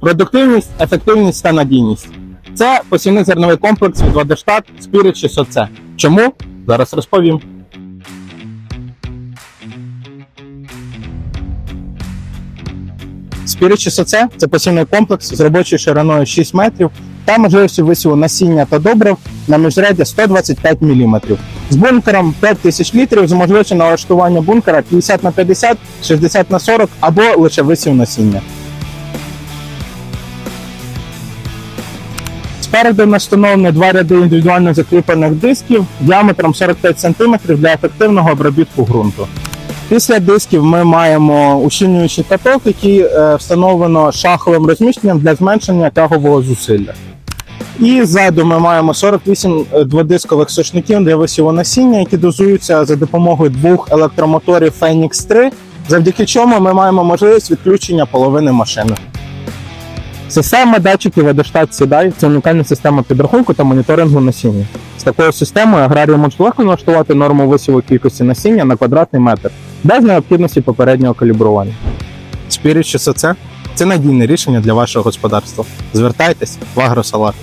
продуктивність, ефективність та надійність. Це посівний зерновий комплекс від Водештат Spirit 600C. Чому? Зараз розповім. Spirit 600C – це посівний комплекс з робочою шириною 6 метрів та можливістю висіву насіння та добрив на міжряддя 125 мм. З бункером 5000 літрів з можливістю налаштування бункера 50 на 50, 60 на 40 або лише висів насіння. Спереду встановлені два ряди індивідуально закріплених дисків діаметром 45 см для ефективного обробітку ґрунту. Після дисків ми маємо ущільнюючий каток, який е, встановлено шаховим розміщенням для зменшення тягового зусилля. І ззаду ми маємо 48 дводискових сушників для висіву насіння, які дозуються за допомогою двох електромоторів Phoenix 3, завдяки чому ми маємо можливість відключення половини машини. Система датчиків Водоштат Сідай це унікальна система підрахунку та моніторингу насіння. З такою системою аграрії можуть легко налаштувати норму висіву кількості насіння на квадратний метр без необхідності попереднього калібрування. Spirit 600C – це надійне рішення для вашого господарства. Звертайтесь в Агросалат.